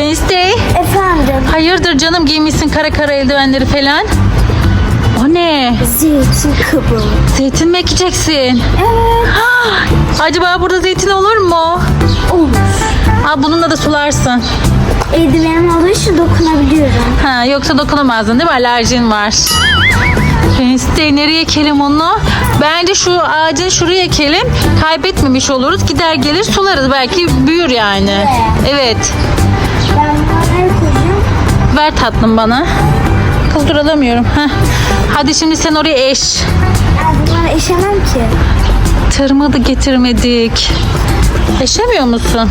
Wednesday. Efendim. Hayırdır canım giymişsin kara kara eldivenleri falan. O ne? Zeytin kabuğu. Zeytin mi ekeceksin? Evet. Acaba burada zeytin olur mu? Olur. Aa, bununla da sularsın. Eldivenim olduğu için dokunabiliyorum. Ha, yoksa dokunamazdın değil mi? Alerjin var. Wednesday nereye ekelim onu? Bence şu ağacın şuraya ekelim. Kaybetmemiş oluruz. Gider gelir sularız. Belki büyür yani. Evet. Koyacağım? Ver tatlım bana. Kız dur alamıyorum. Heh. Hadi şimdi sen oraya eş. Ben bunları eşemem ki. Tırmığı da getirmedik. Eşemiyor musun?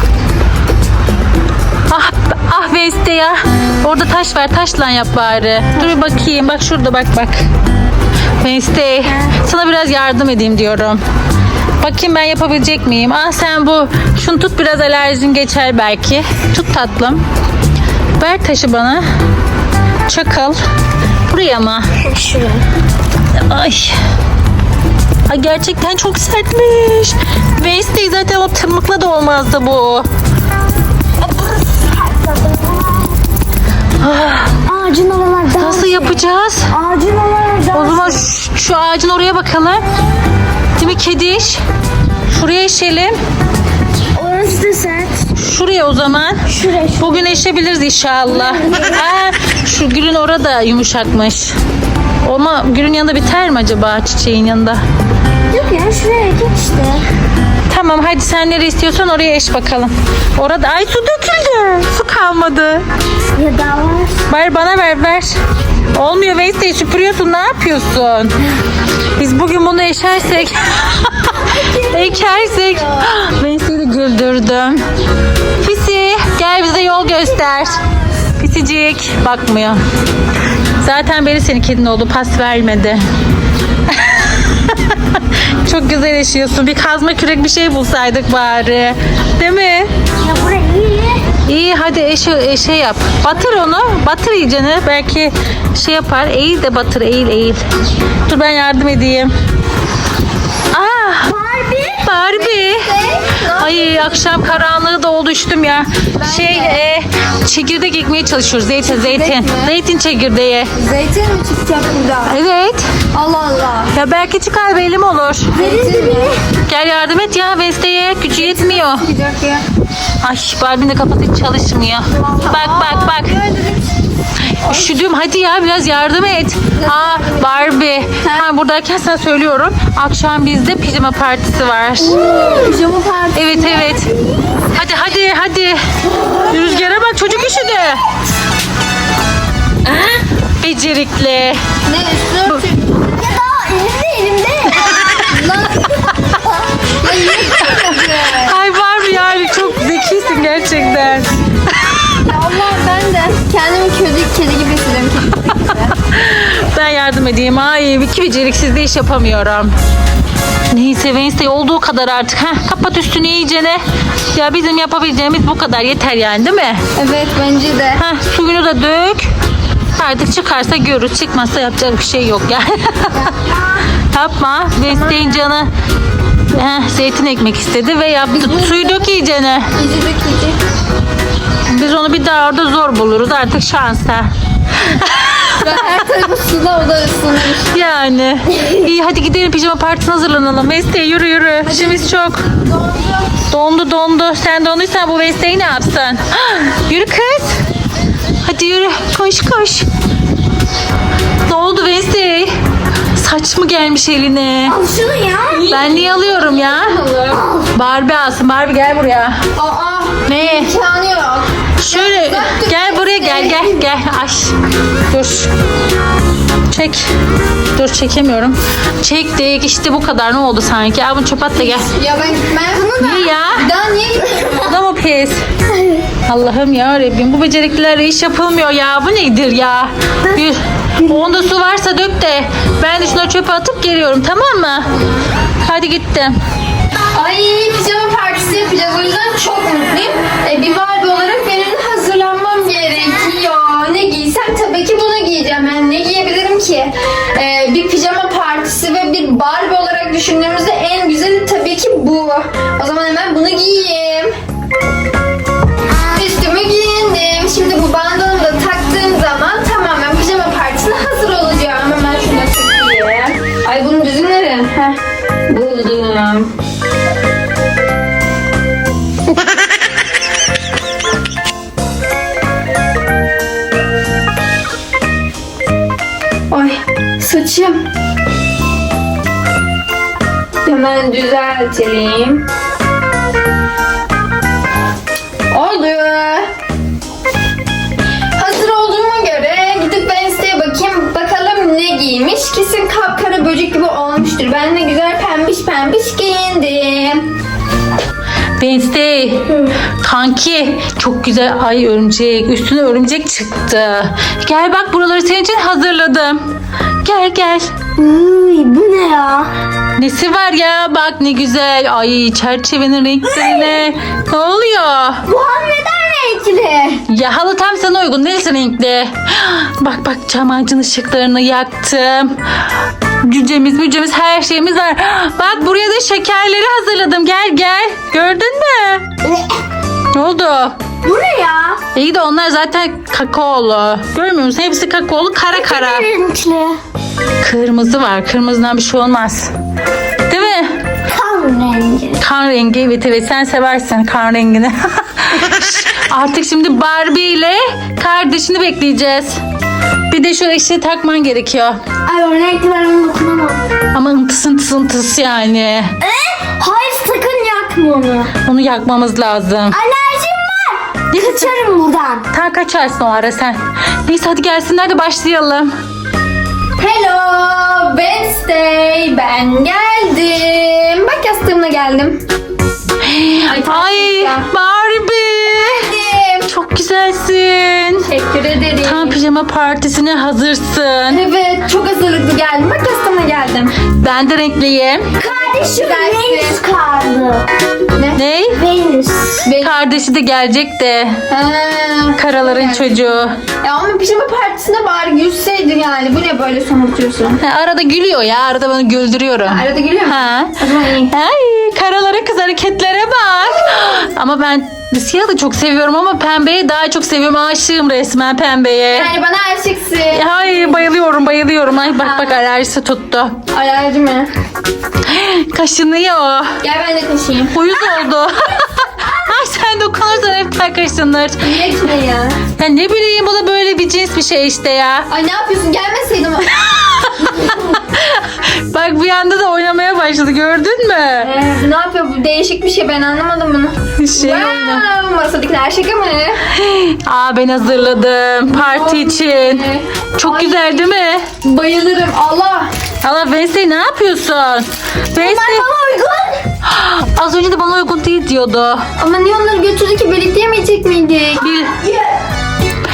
Ah, ah Veste ya. Orada taş var. Taşla yap bari. Dur bir bakayım. Bak şurada bak bak. Veste. Sana biraz yardım edeyim diyorum. Bakayım ben yapabilecek miyim? Ah sen bu. Şunu tut biraz alerjin geçer belki. Tut tatlım. Ver taşı bana. Çakal. Buraya mı? Şuraya. Ay. Ay gerçekten çok sertmiş. Wednesday zaten o tırmıkla da olmazdı bu. Ağacın oralar daha Nasıl yapacağız? Ağacın oralar daha O zaman şu, şu ağacın oraya bakalım. Değil mi kediş? Şuraya eşelim. Da. Şuraya o zaman. Şuraya. şu- Bugün eşebiliriz inşallah. Aa, şu gülün orada yumuşakmış. Ama gülün yanında biter mi acaba çiçeğin yanında? Yok ya şuraya git işte. Tamam hadi sen nereye istiyorsan oraya eş bakalım. Orada ay su döküldü. Su kalmadı. Ya daha var. Ver bana ver ver. Olmuyor Wednesday süpürüyorsun ne yapıyorsun? Biz bugün bunu eşersek ekersek de güldürdüm. Fisi gel bize yol göster. Fisicik bakmıyor. Zaten beri senin kedin oldu pas vermedi. Çok güzel yaşıyorsun. Bir kazma kürek bir şey bulsaydık bari. Değil mi? Ya buraya iyi. Hadi eşe, eşe yap. Batır onu. Batır iyicene. Belki şey yapar. Eğil de batır. Eğil eğil. Dur ben yardım edeyim. Ah Barbie. Ay akşam karanlığı da oldu üşüdüm ya. Şey e, çekirdek ekmeye çalışıyoruz. Zeytin zeytin. mi? Zeytin çekirdeği. Zeytin mi çıkacak burada? Evet. Allah Allah. Ya belki çıkar belli mi olur? Zeytin mi? Gel yardım et ya Veste'ye. Gücü yetmiyor. Çıkacak ya. Ay Barbie'nin de kafası hiç çalışmıyor. Bak bak bak. Üşüdüm hadi ya biraz yardım et. Aa Barbie. Ha, buradayken sana söylüyorum. Akşam bizde pijama partisi var. Pijama parti. Evet evet. Hadi hadi hadi. Rüzgara bak çocuk üşüdü. Becerikli. Ne örtü. Ya daha elimde elimde. Lan. Ay Barbie yani çok zekisin gerçekten. Ya Allah ben de kendimi kedi, kedi gibi hissediyorum. Kedi gibi. Ben yardım edeyim. Ay iki beceriksiz de iş yapamıyorum. Neyse Wednesday olduğu kadar artık. Heh, kapat üstünü iyicene. Ya bizim yapabileceğimiz bu kadar yeter yani değil mi? Evet bence de. Heh, suyunu da dök. Artık çıkarsa görürüz. Çıkmazsa yapacak bir şey yok yani. Yapma. Wednesday'in canı heh, zeytin ekmek istedi ve yaptı. Suyu dök iyicene. İyice dök iyice. Biz onu bir daha orada zor buluruz. Artık şansa. Ben her tarafı suda o da ıslanmış. Yani. İyi hadi gidelim pijama partisine hazırlanalım. Veste yürü yürü. İşimiz çok. Dondu dondu. Sen donduysan bu Veste'yi ne yapsın? yürü kız. Hadi yürü. Koş koş. Ne oldu Veste? Saç mı gelmiş eline? Al şunu ya. Ben niye alıyorum ya? Barbie alsın. Barbie gel buraya. Aa. Ne? İmkanı yok. Şöyle gel buraya gel gel gel. Ay dur. Çek. Dur çekemiyorum. Çek de işte bu kadar ne oldu sanki? Al bunu çöp at da gel. Ya ben ben bunu da. Niye ya? Daha niye gitmiyorum? Bu da mı pes? Allah'ım ya Rabbim bu beceriklilerle iş yapılmıyor ya. Bu nedir ya? Bir, onda su varsa dök de ben de şuna çöpe atıp geliyorum tamam mı? Hadi gittim. Ay pijama partisi yapacağız. O yüzden çok mutluyum. E, bir giyeceğim. Yani ne giyebilirim ki? E, bir pijama partisi ve bir Barbie olarak düşündüğümüzde en güzeli tabii ki bu. O zaman hemen bunu giyeyim. Kardeşim. Hemen düzeltelim. Oldu. Hazır olduğuma göre gidip ben siteye bakayım. Bakalım ne giymiş. Kesin kapkara böcek gibi olmuştur. Ben de güzel pembiş pembiş giyindim. Wednesday. Kanki çok güzel ay örümcek. Üstüne örümcek çıktı. Gel bak buraları senin için hazırladım. Gel gel. Uy, bu ne ya? Nesi var ya bak ne güzel. Ay çerçevenin renklerine. ne oluyor? Bu neden renkli? Ya halı tam sana uygun. Neresi renkli? Bak bak çam ağacının ışıklarını yaktım. Cücemiz mücemiz her şeyimiz var. Bak buraya da şekerleri hazırladım. Gel gel. Gördün mü? Ne oldu? Bu ne ya? İyi de onlar zaten kakaolu. Görmüyor musun? Hepsi kakaolu kara kara. Renkli. Kırmızı var. Kırmızıdan bir şey olmaz. Değil mi? Kan rengi. Kan rengi evet evet sen seversin kan rengini. Artık şimdi Barbie ile kardeşini bekleyeceğiz. Bir de şu ışığı takman gerekiyor. Ay o renkli ben ona dokunamam. Ama ıntıs ıntıs ıntıs yani. E? Hayır sakın yakma onu. Onu yakmamız lazım. Alerjim var. Ne? Kaçarım buradan. Sen kaçarsın o ara sen. Neyse hadi gelsinler de başlayalım. Hello Wednesday ben geldim. Bak yastığımla geldim. Ay, Ay ya. Pijama partisine hazırsın. Evet çok hazırlıklı geldim. Bak yastığımla geldim. Ben de renkliyim. Kardeşim. Venüs kaldı. Ne? Ne? Venüs. Kardeşi de gelecek de. Ha, Karaların Evet. çocuğu. Ya ama pijama partisine bari gülseydin yani. Bu ne böyle somurtuyorsun? Ha, arada gülüyor ya. Arada bana güldürüyorum. Arada gülüyor musun? Ha. O zaman iyi. Ay karalara kız hareketlere bak. Ama ben siyahı da çok seviyorum ama pembeyi daha çok seviyorum. Aşığım resmen pembeye. Yani bana aşıksın. Ay bayılıyorum bayılıyorum. Ay bak bak alerjisi tuttu. Alerji mi? Kaşınıyor. Gel ben de taşıyayım. Uyuz oldu. Ay sen dokunursan hep kaşınır. Niye ki ya? Ya ne bileyim bu da böyle bir cins bir şey işte ya. Ay ne yapıyorsun? Gelmeseydim. Bir başladı gördün mü? Ee, ne yapıyor bu? Değişik bir şey. Ben anlamadım bunu. Şey oyna. Wow, masadakiler şaka mı? Aa ben hazırladım parti için. Çok Ay. güzel değil mi? Bayılırım. Allah. Allah Wednesday ne yapıyorsun? Wednesday Bana uygun. az önce de bana uygun değil diyordu. Ama niye onları götürdü ki? Birlikte yemeyecek miydik? Bir,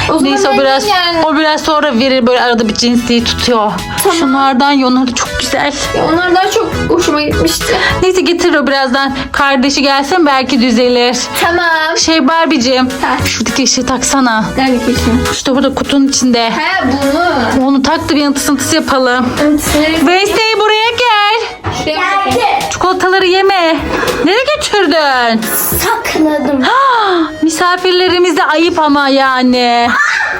O zaman neyse o biraz yani. o biraz sonra verir böyle arada bir cinsliği tutuyor. Tamam. Şunlardan ya onlar da çok güzel. Ya onlar daha çok hoşuma gitmişti. Neyse getir o birazdan. Kardeşi gelsin belki düzelir. Tamam. Şey Barbie'cim Ha. şuradaki ışığı taksana. Nerede kesin? İşte burada kutunun içinde. He bunu. Onu tak da bir ıntısıntısı yapalım. Wednesday buraya gel. Geldi. Çikolataları yeme. Nereye götürdün? Sakladım. Misafirlerimize ayıp ama yani.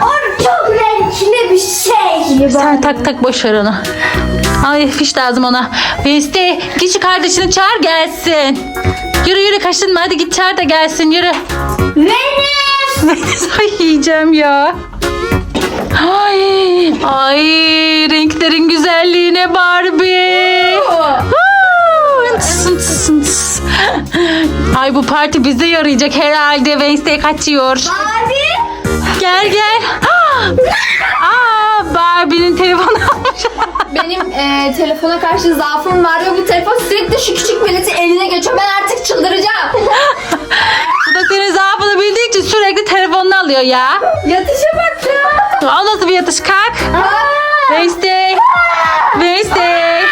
O çok renkli bir şey. Sen tak tak boş ver onu. Ay fiş lazım ona. Git şu kardeşini çağır gelsin. Yürü yürü kaşınma hadi git çağır da gelsin yürü. Venüs. Ay yiyeceğim ya. Ay, ay renklerin güzelliğine Barbie. Ay bu parti bize yarayacak herhalde. Wednesday kaçıyor. Barbie. Gel gel. Aa, Barbie'nin telefonu almış. Benim e, telefona karşı zaafım var ve bu telefon sürekli şu küçük bileti eline geçiyor. Ben artık çıldıracağım. Bu da senin zaafını bildiği için sürekli telefonunu alıyor ya. Yatışa bak ya. O nasıl bir yatış kalk. Wednesday. Wednesday.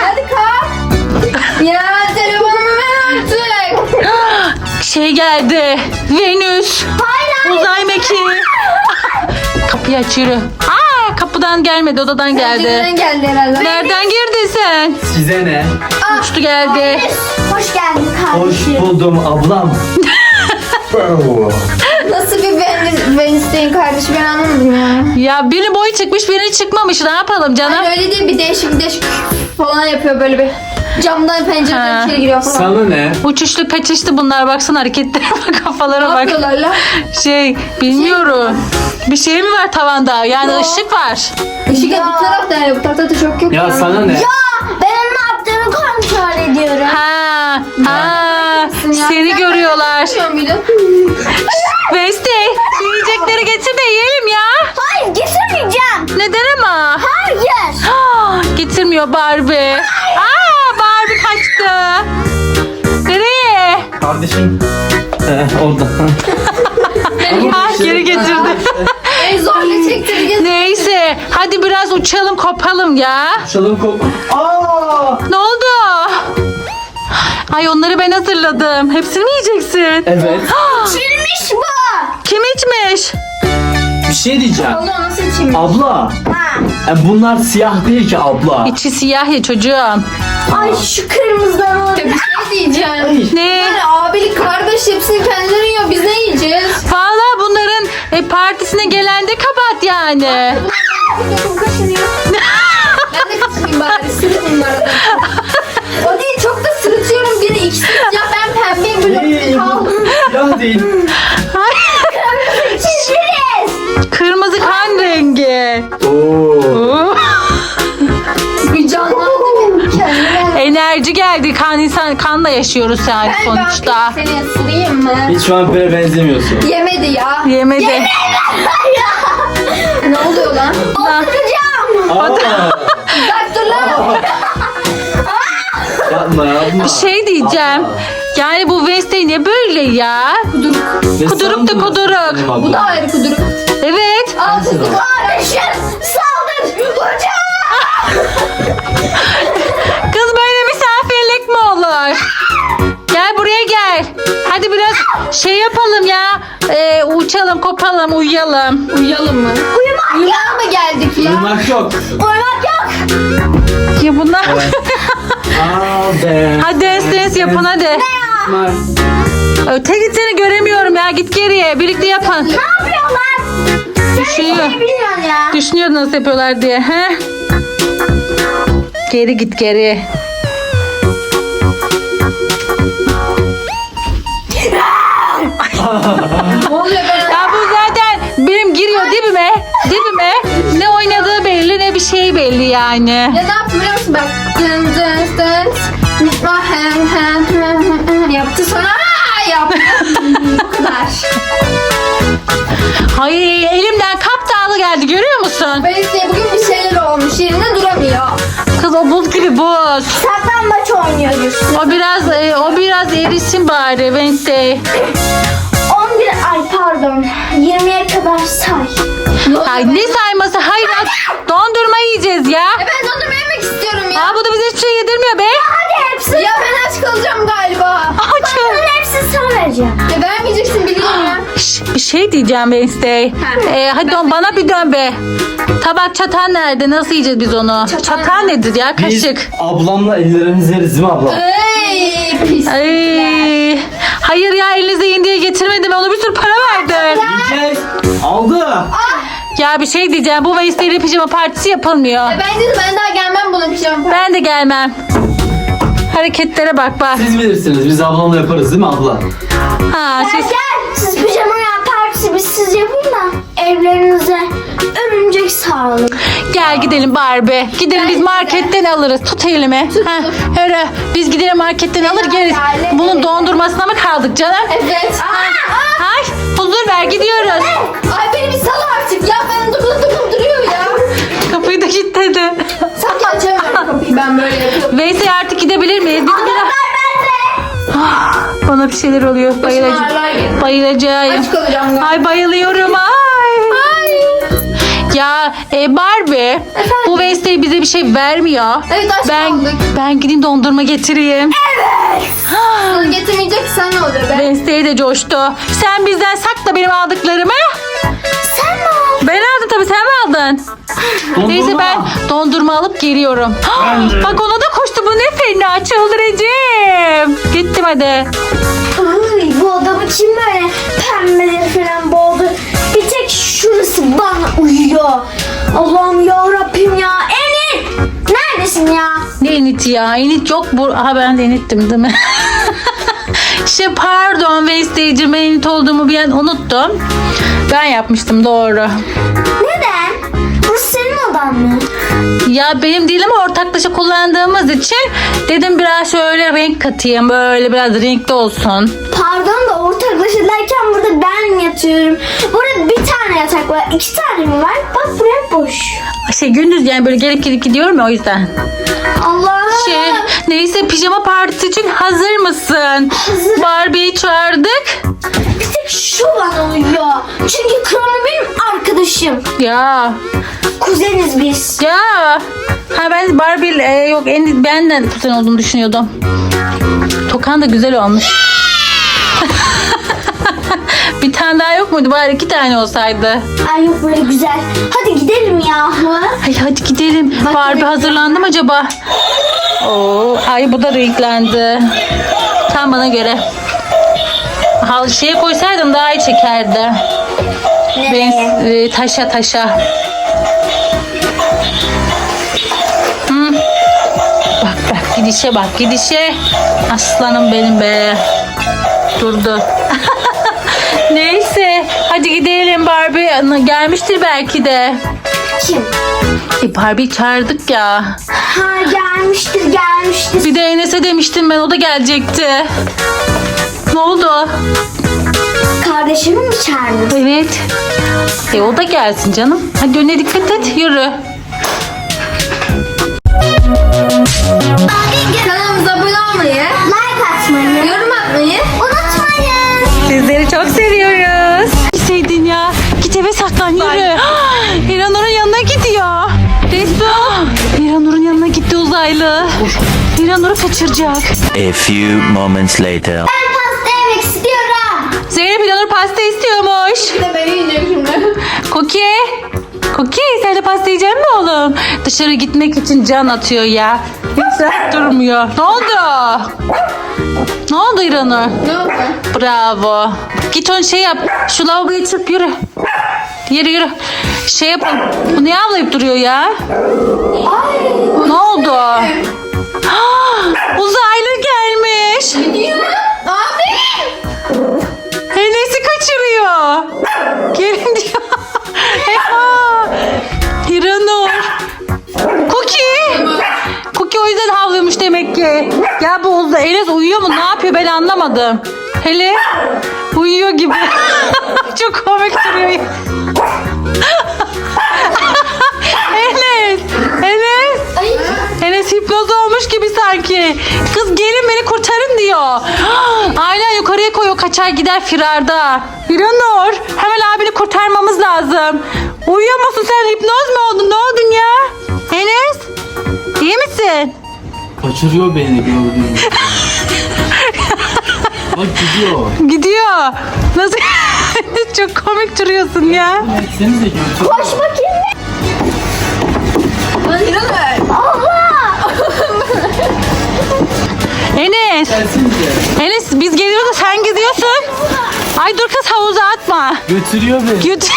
Hadi kalk. ya. Şey geldi. Venüs. Uzay mekiği. Kapıyı aç yürü. Aa, kapıdan gelmedi odadan geldi. Nereden geldi herhalde. Nereden girdin sen? Size ne? Uçtu geldi. Hoş geldin Hoş kardeşim. buldum ablam. Oh. Nasıl bir Wednesday- Wednesday'in kardeşi ben anlamadım ya. Ya biri boyu çıkmış biri çıkmamış. Ne yapalım canım? Hani öyle değil bir değişik bir değişik falan yapıyor böyle bir. Camdan pencereden Ha. içeri giriyor falan. Sana ne? Uçuşlu peçişli bunlar baksana hareketlere bak kafalara Ne bak. yapıyorlar lan? Şey bilmiyorum. Bir şey mi var tavanda? Yani Yo. ışık var. Işık bu tarafta yani bu tarafta da çok yok. Ya sana ne? Ben onun ne yaptığını kontrol ediyorum. Ha, ha. Ya Seni sen görüyorlar. Görmüyor muydun? Hadi biraz uçalım kopalım ya. Çalım kop. Aa! Ne oldu? Ay onları ben hazırladım. Hepsini mi yiyeceksin? Evet. Çirmiş bu. Kim içmiş? Bir şey diyeceğim. Allah nasıl içeyim? Abla. Ha. e, bunlar siyah değil ki abla. İçi siyah ya çocuğum. Ay şu kırmızıdan oldu. bir şey diyeceğim. Ne? Yani abilik kardeş hepsini kendileri yiyor. Biz ne yiyeceğiz? Valla bunların e, partisine gelen de kabahat yani. Kaşınıyor. ben de kaşınayım bari. Sırıtmayayım arada. O değil çok da sırıtıyorum. Biri ikisi ya ben pembeyim böyle kaldım. Siyah değil. Çizginiz. Kırmızı kan rengi. Oo. Bir canlandı benim kendime. Enerji geldi. Kan insan kanla yaşıyoruz yani Ben sonuçta. ben seni ısırayım mı? Hiç vampire benzemiyorsun. Yemedi ya. Yemedi. Ne oluyor lan? Oturacağım. Aa! Uzak dur lan. yapma yapma. Bir şey diyeceğim. Yani bu Wednesday ne böyle ya? Ne Kuduruk da sandın kuduruk. Bu da ayrı kuduruk. Evet. Altı Kardeşim saldır. Hocam. Hadi biraz şey yapalım ya. Ee, uçalım, kopalım, uyuyalım. Uyuyalım mı? Uyumak yok. Mı geldik ya? Uyumak yok. Uyumak yok. Ya bunlar... Aa be. hadi dance dance yapın hadi. Bunlar- Öte git seni göremiyorum ya. Git geriye. Birlikte yapın. Ne yapıyorlar? Düşünüyor. Ne bilmiyorsun ya? Düşünüyor nasıl yapıyorlar diye. He? Geri git geri. Ne oluyor ben? Ya bu zaten benim giriyor dibime. Dibime. Ne oynadığı belli ne bir şey belli yani. Ya ne yaptı biliyor musun? Bak. Dın dın dın. Ah, Yaptı sonra aa, yaptı. Bu kadar. Ay elimden kaptı alı geldi görüyor musun? Wednesday bugün bir şeyler olmuş. Yerinde duramıyor. Kız o buz gibi buz. Saklambaç oynuyoruz. O biraz e, o biraz erisin bari Wednesday. 11 ay pardon. 20'ye kadar say. Ay ne sayması hayır ya, dondurma yiyeceğiz ya. Ya ben dondurma yemek istiyorum ya. Aa bu da bize hiçbir şey yedirmiyor be. Hadi hepsini. Ya ben aç kalacağım galiba. Açım. Bunların hepsini sana vereceğim. Ya vermeyeceksin biliyorum ya. Bir şey diyeceğim Wednesday. Ha. Ee, hadi dön, bana bir dön be. Tabak çatan nerede? Nasıl yiyeceğiz biz onu? Çatal nedir ya? Biz Kaşık. ablamla ellerimizi yeriz değil mi abla? Ey pis. Ay, hayır ya elinize yiyin diye getirmedim. Ona bir sürü para verdim. Yiyeceğiz. Aldı. Ya bir şey diyeceğim. Bu Wednesday'de pijama partisi yapılmıyor. Ya bence de ben daha gelmem buna pijama. Ben de gelmem. Hareketlere bak bak. Siz bilirsiniz. Biz ablamla yaparız değil mi abla? Ha, Gel siz... gel. Gel gidelim Barbie. Gidelim biz marketten alırız. Tut elimi. Ha, öyle. Biz gidelim marketten alır geliriz. Bunun dondurmasına mı kaldık canım? Evet. Ay, huzur ver gidiyoruz. Ay beni bir sal artık ya. Ben dokun dokun duruyor ya. Kapıyı da kilitledi. Sanki açamıyorum kapıyı ben böyle yapıyorum. Veysel artık gidebilir miyiz? Biz gidelim. Ben Ah, Bana bir şeyler oluyor. ağrılar Bayılacağım. geliyor. Bayılacağım. Aç kalacağım galiba. Ay bayılıyorum ay. Ya e, Barbie bu Wednesday bize bir şey vermiyor. Evet, aç ben, kaldık. ben gideyim dondurma getireyim. Sana getirmeyecek sen ne olur be? Wednesday de coştu. Sen bizden sakla benim aldıklarımı. Sen mi aldın? Ben aldım tabii sen mi aldın? Dondurma. Neyse ben dondurma alıp geliyorum. Ben de. Bak ona da koştu bu ne fena çıldıracağım. Gittim hadi. Ay, bu adamı kim böyle pembeleri falan boğdu? Şurası bana uyuyor. Allah'ım ya Rabbim ya. Emin! Neredesin ya? Ne Enit ya? Enit yok bu. Aha ben de Enit'tim değil mi? şey pardon Wednesday'cim ben Enit olduğumu bir an unuttum. Ben yapmıştım doğru. Neden? Burası senin odan mı? Ya benim değil ama ortaklaşa kullandığımız için dedim biraz şöyle renk katayım. Böyle biraz renkli olsun. Pardon da ortaklaşa derken yatıyorum. Burada bir tane yatak var. iki tane mi var? Bak buraya boş. Şey gündüz yani böyle gelip gelip gidiyorum ya o yüzden. Allah. Şey neyse pijama partisi için hazır mısın? Hazır. Barbie'yi çağırdık. Bir tek şu bana uyuyor. Çünkü Krono benim arkadaşım. Ya Kuzeniz biz. ya. Ha ben Barbie e, yok en benden kuzen olduğunu düşünüyordum. Tokan da güzel olmuş. bir tane daha yok muydu? Bari iki tane olsaydı. Ay yok böyle güzel. Hadi gidelim yahu. Ay hadi gidelim. Bak, Barbie hazırlandı mı acaba? Oo, ay bu da renklendi. Tam bana göre. Ha, şeye koysaydım daha iyi çekerdi. Ben, e, taşa taşa. Hı. Bak bak gidişe bak gidişe. Aslanım benim be. Durdu. Hadi gidelim Barbie gelmiştir belki de. Kim? E Barbie çağırdık ya. Ha gelmiştir gelmiştir. Bir de Enes'e demiştim ben o da gelecekti. Ne oldu? Kardeşimi mi çağırdın? Evet. E o da gelsin canım. Hadi önüne dikkat et yürü. Kanalımıza saklan yürü. İranur'un yanına gidiyor. Resul. İranur'un yanına gitti uzaylı. İranur'u kaçıracak. A few moments later. Ben pasta yemek istiyorum. Zeynep İranur pasta istiyormuş. Bir de beni yiyeceğim şimdi. Koki. Koki sen de pasta yiyecek misin oğlum? Dışarı gitmek için can atıyor ya. Hiç rahat durmuyor. Ne oldu? Ne oldu İranur? Ne oldu? Bravo. Git onu şey yap. Şu lavaboya çık yürü. Yürü yürü. Şey yapalım. Bu niye avlayıp duruyor ya? Ne oldu? Uzaylı gelmiş. Gidiyor. Abi. Enes'i kaçırıyor. Gelin diyor. Eyvah. İranur. Cookie. Cookie o yüzden havlıyormuş demek ki. Ya bu Enes uyuyor mu? Ne yapıyor ben anlamadım. Hele uyuyor gibi. Çok komik duruyor. Enes. Enes. Enes hipnoz olmuş gibi sanki. Kız gelin beni kurtarın diyor. Aynen yukarıya koyuyor kaçar gider firarda. İranur hemen abini kurtarmamız lazım. Uyuyor musun sen hipnoz mu oldun ne oldun ya? Enes iyi misin? Kaçırıyor beni gördüğün gibi. Bak gidiyor. Gidiyor. Nasıl? Çok komik duruyorsun ya. Seni de götür. Koş bakayım. İnanın. Allah. Enes. Gelsinize. Enes biz geliyoruz da sen gidiyorsun. Ay dur kız havuza atma. Götürüyor beni. Götür.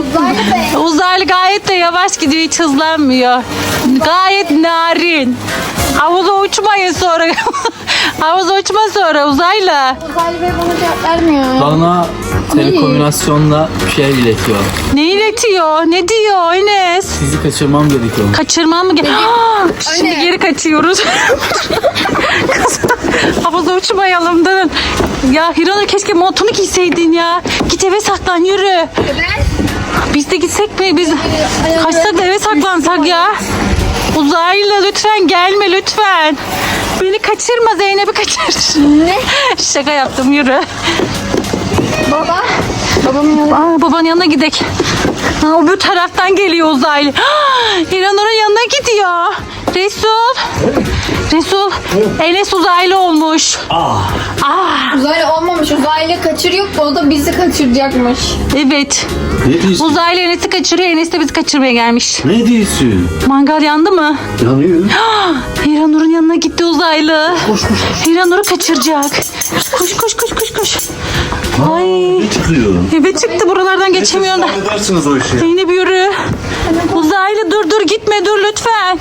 Uzaylı. Uzaylı gayet de yavaş gidiyor hiç hızlanmıyor. Gayet narin. Havuza uçmayın sonra. Havuza uçma sonra uzaylı. Uzaylı Bey bana cevap vermiyor. Bana telekomünasyonla bir şey iletiyor. Ne iletiyor? Ne diyor Enes? Sizi kaçırmam gerekiyor. Kaçırmam mı? ge- Ah, Şimdi Anne. geri kaçıyoruz. Kız, Havuza uçmayalım dön. Ya Hiranur keşke montunu giyseydin ya. Git eve saklan yürü. Ben Biz de gitsek mi? Biz kaçsak da eve saklansak ya. Uzaylı lütfen gelme lütfen. Kaçırma Zeynep'i kaçır. ne? Şaka yaptım yürü. Baba. Babamın yanına. Aa, babanın yanına gidek. O bu taraftan geliyor uzaylı. İranur'un yanına gidiyor. Resul. Resul. Enes uzaylı olmuş. Ah. Uzaylı olmamış. Uzaylı kaçırıyor. O da bizi kaçıracakmış. Evet. Ne diyorsun? Uzaylı Enes'i kaçırıyor. Enes de bizi kaçırmaya gelmiş. Ne diyorsun? Mangal yandı mı? Yanıyor. Hiranur'un yanına gitti uzaylı. Koş koş koş. Hiranur'u kaçıracak. Koş koş koş koş koş. Ay. Ne çıkıyor? Evet çıktı buralardan geçemiyor. da. Siz halledersiniz o işi. Zeynep yürü. Uzaylı dur dur gitme dur lütfen.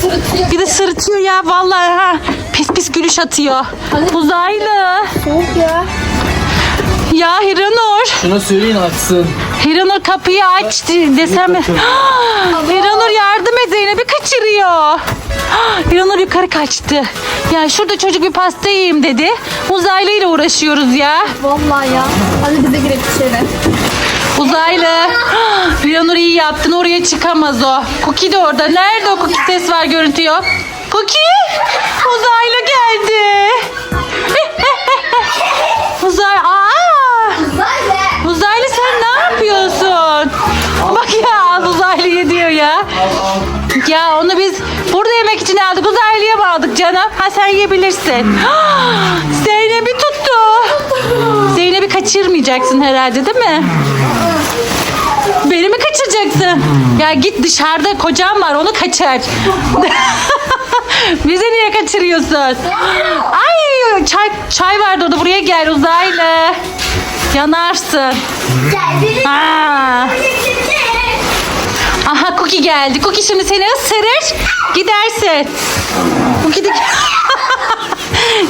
Sırıtıyor. Bir de sırıtıyor ya vallahi ha. Pis pis gülüş atıyor. Uzaylı. Soğuk ya. Ya Hiranur. Şuna söyleyin açsın. Hiranur kapıyı aç de- desem? Hiranur yardım et Zeynep'i kaçırıyor. Hiranur yukarı kaçtı. Ya şurada çocuk bir pasta yiyeyim dedi. Uzaylı ile uğraşıyoruz ya. Vallahi ya. Hadi bize girelim içeri. Uzaylı. Hiranur iyi yaptın oraya çıkamaz o. Cookie de orada. Nerede o Cookie ses var görüntü yok. Cookie. Uzaylı geldi. Uzay. Aa. Uzaylı sen ne yapıyorsun? Bak ya uzaylıyı diyor ya. Ya onu biz burada yemek için aldık. Uzaylıya mı aldık canım? Ha sen yiyebilirsin. Zeynep'i tuttu. Kaçırmayacaksın herhalde değil mi? Beni mi kaçıracaksın? Ya git dışarıda kocam var onu kaçır. Bizi niye kaçırıyorsun? Ay çay, çay vardı orada buraya gel uzaylı. Yanarsın. Ha. Aha Cookie geldi. Cookie şimdi seni ısırır. Gidersin. Cookie de...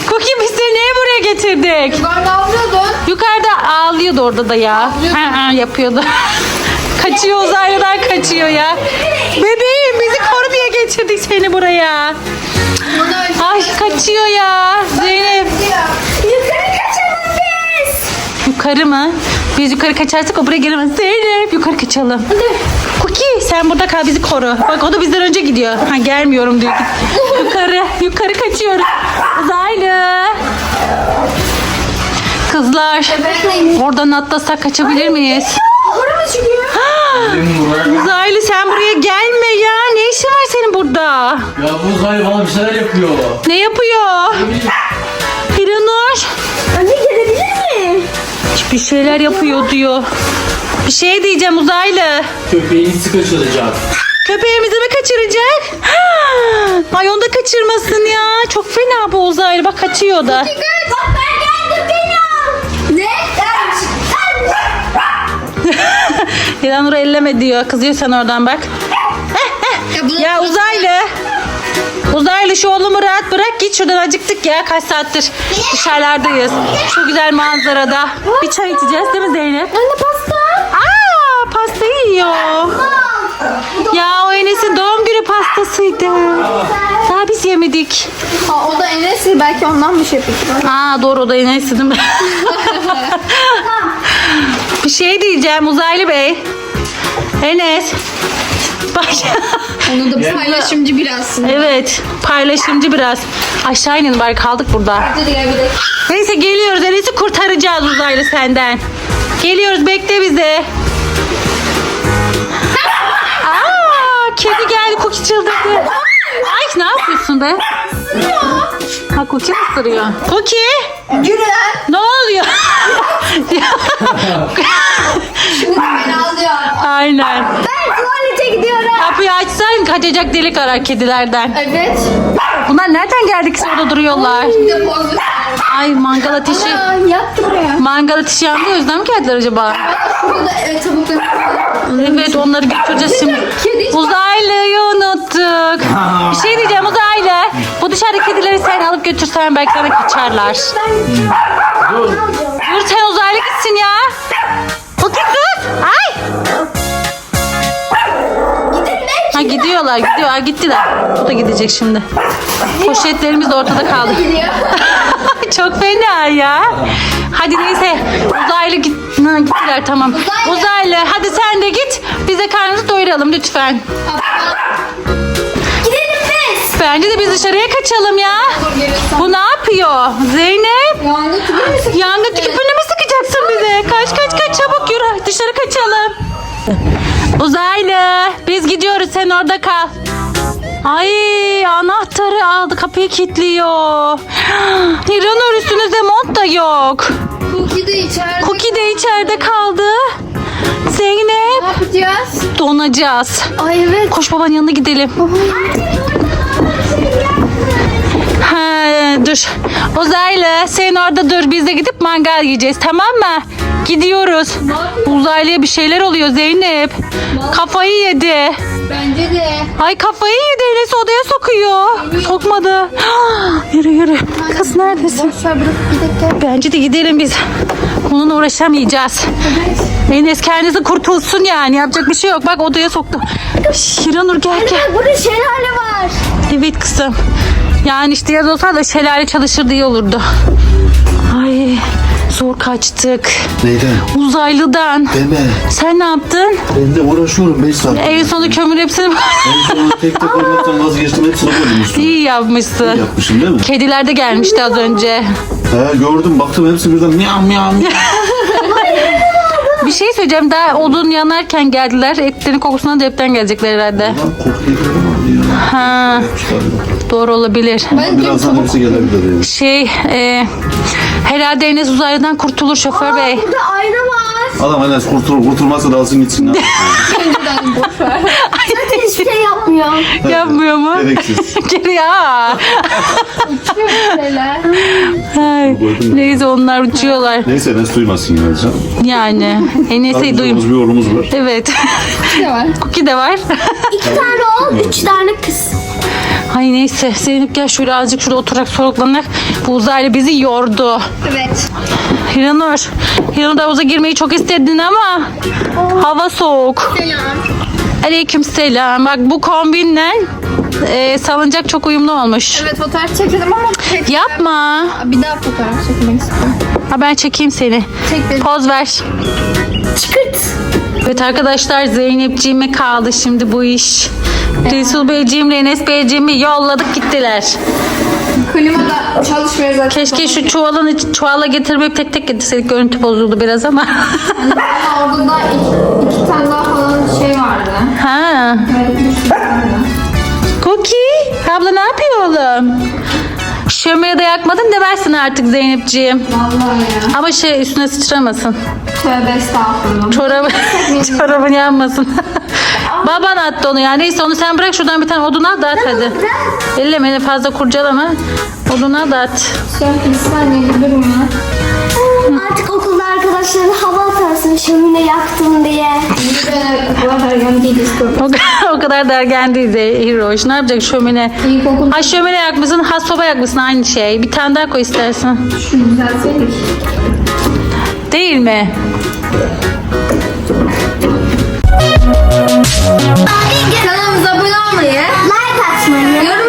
Cookie biz seni niye buraya getirdik? Ne yapıyordun? Yukarıda ağlıyordu orada da ya. Ha, ha, yapıyordu. kaçıyor uzaylıdan kaçıyor ya. Bebeğim bizi korumaya getirdik seni buraya. Ay kaçıyor ya. Zeynep. yukarı kaçalım biz. Yukarı mı? Biz yukarı kaçarsak o buraya gelemez. Zeynep yukarı kaçalım. Cookie sen burada kal bizi koru. Bak o da bizden önce gidiyor. Ha gelmiyorum diyor. yukarı yukarı kaçıyoruz. Uzaylı. Kızlar oradan atlasak kaçabilir miyiz? Yukarı mı çıkıyor? Uzaylı sen buraya gelme ya. Ne işin var senin burada? Ya bu uzaylı bana bir şeyler yapıyor. Ne yapıyor? Hiranur. Anne gelebilir mi? Bir şeyler yapıyor diyor. Bir şey diyeceğim uzaylı. Köpeğinizi kaçıracak. Köpeğimizi mi kaçıracak? Ay onu da kaçırmasın ya. Çok fena bu uzaylı. Bak kaçıyor da. Bak ben geldim beni al. Ne? Hiranur elleme diyor. Kızıyor sen oradan bak. Ya, Ya uzaylı. Uzaylı şu oğlumu rahat bırak. Git şuradan acıktık ya. Kaç saattir dışarılardayız. Şu güzel manzarada. Bir çay içeceğiz değil mi Zeynep? Anne pasta. Pasta yiyor. Ya o Enes'in doğum günü pastasıydı. Daha biz yemedik. Aa, o da Enes'i belki ondan bir şey yapıyor. Aa doğru o da Enes'ti değil mi? bir şey diyeceğim Uzaylı Bey. Enes. Bak. Onu da paylaşımcı biraz. evet paylaşımcı biraz. Aşağı inin bari kaldık burada. Hadi gel bir de. Neyse geliyoruz Enes'i kurtaracağız Uzaylı senden. Geliyoruz bekle bizi. Kedi geldi Cookie çıldırdı. Ay ne yapıyorsun be? Ha mi ısırıyor? Cookie Yürü lan. ne oluyor? Şimdi beni alıyor. Aynen. Ben tuvalete gidiyorum. Kapıyı açsan kaçacak delik arar kedilerden. Evet. Bunlar nereden geldi ki orada duruyorlar? Bir de poz ver. Ay mangal ateşi. Aa, yattı buraya. Mangal ateşi yandı o yüzden mi geldiler acaba? Şurada evet tavuklar. Evet onları götüreceğiz şimdi. Uzaylıyı unuttuk. Bir şey diyeceğim uzaylı. Bu dışarıda kedileri sen alıp götürsen belki sana kaçarlar. Dur. Dur sen uzaylı gitsin ya. Bu kız. Ay. Ha gidiyorlar gidiyor. Ha, gittiler. Bu da gidecek şimdi. Poşetlerimiz de ortada kaldı. Çok fena ya. Hadi neyse uzaylı git ha, gittiler tamam. Uzaylı. Uzaylı hadi sen de git. Bize karnımızı doyuralım lütfen. Gidelim biz. Bence de biz dışarıya kaçalım ya. Bu ne yapıyor? Zeynep. Yangın tüpü mü sıkıyorsun? Yangın tüpünü mü sıkacaksın bize? Kaç kaç kaç çabuk yürü. Dışarı kaçalım. Uzaylı. Biz gidiyoruz sen orada kal. Ay anahtarı aldı kapıyı kilitliyor. Hiranur üstünüzde mont da yok. Cookie de içeride. Cookie de içeride kaldı. Ne Zeynep yapacağız? donacağız. Ay evet. Koş babanın yanına gidelim. Ha, dur. Uzaylı sen orada dur. Biz de gidip mangal yiyeceğiz tamam mı? Gidiyoruz. Uzaylıya bir şeyler oluyor Zeynep. Kafayı yedi. Bence de. Ay kafayı yedi Enes odaya sokuyor. Sokmadı. yürü yürü. Kız neredesin? Bence de gidelim biz. Onunla uğraşamayacağız. Enes kendisi kurtulsun yani. Yapacak bir şey yok. Bak odaya soktu. Şiranur gel gel. Bak burada şelale var. Evet kızım. Yani işte yaz olsa da şelale çalışır diye olurdu. Ay zor kaçtık. Neyden? Uzaylıdan. Deme. Sen ne yaptın? Ben de uğraşıyorum 5 saat. En sonu kömür hepsini En sonunda tek tek olmaktan vazgeçtim. Hepsini üstüne. iyi yapmışsın. Yapmışım değil mi? Kediler de gelmişti az önce. He gördüm baktım hepsi birden miyav miyav miyav. Bir şey söyleyeceğim. Daha odun yanarken geldiler. Etlerin kokusundan da hepten gelecekler herhalde. Lan. Ha, doğru olabilir. Birazdan hepsi gelebilir yani. Şey, e, herhalde Enes uzaylıdan kurtulur şoför bey. Burada ayna var. Adam Enes kurtulur kurtulmazsa da alsın gitsin. ya. Hiçbir şey yapmıyor. Yapmıyor mu? Gereksiz. Geri ya. Şeyler. Ay, Neyse onlar uçuyorlar. Neyse Enes duymasın yine canım. Yani Enes'i Aramızda duyum. bir yolumuz var. Evet. Ne var? Cookie de var. İki tane oğul, üç tane kız. Ay neyse Zeynep gel şöyle azıcık şurada oturarak soluklanak. Bu uzaylı bizi yordu. Evet. Hiranur. Hiranur da havuza girmeyi çok istedin ama hava soğuk. Selam. Aleyküm selam. Bak bu kombinle e, salıncak çok uyumlu olmuş. Evet fotoğraf çekelim ama çek. Yapma. Bir daha fotoğraf çekmek istiyorum. Ha, ben çekeyim seni. Çek beni. Poz ver. Çıkırt. Evet arkadaşlar Zeynepciğime kaldı şimdi bu iş. Resul Beyciğimle Enes Beyciğimi yolladık gittiler. Klima da çalışmıyor zaten. Keşke şu çuvalın çuvala getirmeyip tek tek getirseydik. Görüntü bozuldu biraz ama. Ama orada da iki, iki tane daha şey. Ha. Cookie. Abla ne yapıyor oğlum? Şömine de yakmadın deversin artık Zeynepciğim. Vallahi ya. Ama şey üstüne sıçramasın. Tövbe estağfurullah. Çorabı, çorabın yanmasın. Baban attı onu ya. Neyse onu sen bırak şuradan bir tane odun al da at hadi. Ellemeni fazla kurcalama. Odun al da at. Sen bir saniye durun ya. Artık okulda arkadaşların hava atarsın şömine yaktım diye. Hergen değiliz O, o kadar dergen değil de Hiroş. Ne yapacak şömine? İlkokul Ha şömine yakmışsın, ha soba yakmışsın aynı şey. Bir tane daha koy istersen. şunu düzeltseydik. Değil mi? Kanalımıza abone olmayı, Like atmayı. yorum